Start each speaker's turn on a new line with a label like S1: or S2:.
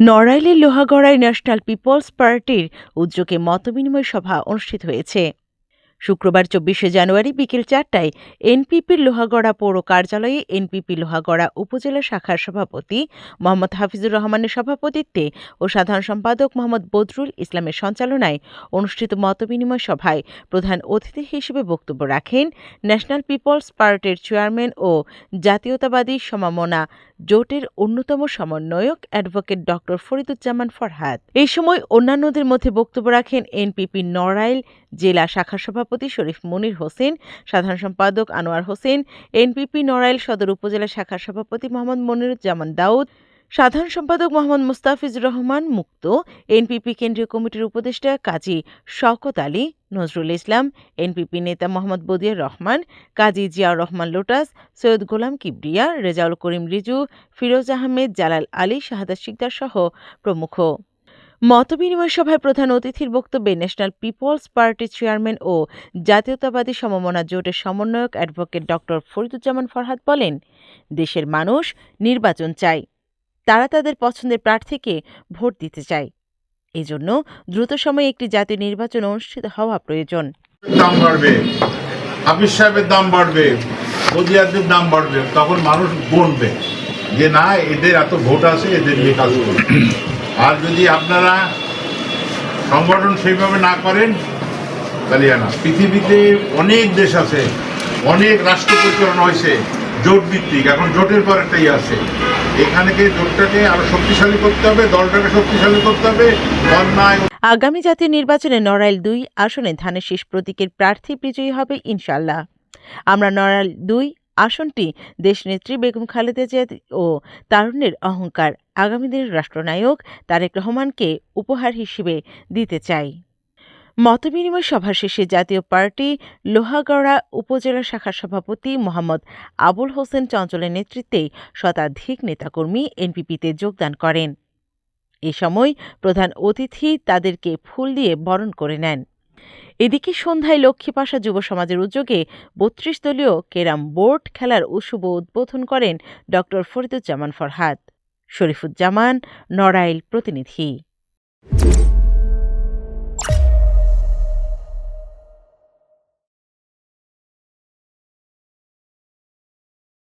S1: নড়াইলের লোহাগড়ায় national people's পার্টির উদ্যোগে মতবিনিময় সভা অনুষ্ঠিত হয়েছে। শুক্রবার চব্বিশে জানুয়ারি বিকেল চারটায় এনপিপির লোহাগড়া পৌর কার্যালয়ে এনপিপি লোহাগড়া উপজেলা শাখার সভাপতি মোহাম্মদ হাফিজুর রহমানের সভাপতিত্বে ও সাধারণ সম্পাদক মোহাম্মদ বদরুল ইসলামের সঞ্চালনায় অনুষ্ঠিত মতবিনিময় সভায় প্রধান অতিথি হিসেবে বক্তব্য রাখেন ন্যাশনাল পিপলস পার্টির চেয়ারম্যান ও জাতীয়তাবাদী সমামনা জোটের অন্যতম সমন্বয়ক অ্যাডভোকেট ডক্টর ফরিদুজ্জামান ফরহাদ। এই সময় অন্যান্যদের মধ্যে বক্তব্য রাখেন এনপিপি নড়াইল জেলা শাখা সভাপতি শরীফ মনির হোসেন, সাধারণ সম্পাদক আনোয়ার হোসেন, এনপিপি নড়াইল সদর উপজেলা শাখার সভাপতি মোহাম্মদ মনিরুজ্জামান দাউদ, সাধারণ সম্পাদক মোহাম্মদ মুস্তাফিজুর রহমান মুক্ত, এনপিপি কেন্দ্রীয় কমিটির উপদেষ্টা কাজী শওকত আলী, নজরুল ইসলাম, এনপিপি নেতা মোহাম্মদ বদিয়ার রহমান, কাজী জিয়াউর রহমান লোটাস, সৈয়দ গোলাম কিবরিয়া, রেজাউল করিম রিজু, ফিরোজ আহমেদ, জালাল আলী, শাহাদাত শিকদার সহ প্রমুখ। মতবিনিময় সভায় প্রধান অতিথির বক্তব্যে ন্যাশনাল পিপলস পার্টির চেয়ারম্যান ও জাতীয়তাবাদী সমমনা জোটের সমন্বয়ক অ্যাডভোকেট ডক্টর ফরিদুজ্জামান ফরহাদ বলেন, দেশের মানুষ নির্বাচন চায়। তারা তাদের পছন্দের প্রার্থীকে ভোট দিতে চায়। এজন্য দ্রুত সময়ে একটি জাতীয় নির্বাচন অনুষ্ঠিত হওয়া প্রয়োজন।
S2: দাম বাড়বে। হাফিজ সাহেবের দাম বাড়বে। দাম বাড়বে। তখন মানুষ বনবে যে না, এদের এত ভোট আছে, এদের নিয়ে কাজ করবে। আর যদি আপনারা সংগঠন সেইভাবে না করেন, তাহলে পৃথিবীতে অনেক দেশ আছে, অনেক রাষ্ট্র পরিচালনা হয়েছে জোট ভিত্তিক এখন জোটের পর একটাই আছে। এখানেকে জোটটাকে আরও শক্তিশালী করতে হবে, দলটাকে শক্তিশালী করতে হবে, অন্যায়
S1: আগামী জাতীয় নির্বাচনে নড়াইল দুই আসনে ধানের শীষ প্রতীকের প্রার্থী বিজয়ী হবে ইনশাল্লাহ আমরা নড়াইল দুই আসনটি দেশনেত্রী বেগম খালেদা জিয়া ও তারুণ্যের অহংকার। আগামী দিনের রাষ্ট্রনায়ক তারেক রহমানকে উপহার হিসেবে দিতে চাই। মতবিনিময় সভা শেষে জাতীয় পার্টি লোহাগড়া উপজেলা শাখার সভাপতি মোহাম্মদ আবুল হোসেন চঞ্চলের নেতৃত্বে শতাধিক নেতাকর্মী এনপিপিতে যোগদান করেন। এ সময় প্রধান অতিথি তাদেরকে ফুল দিয়ে বরণ করে নেন। এদিকে সন্ধ্যায় লক্ষ্মীপাশা যুব সমাজের উদ্যোগে বত্রিশ দলীয় কেরাম বোর্ড খেলার শুভ উদ্বোধন করেন ড ফরিদুজ্জামান ফরহাদ। শরীফুজ্জামান, নড়াইল প্রতিনিধি।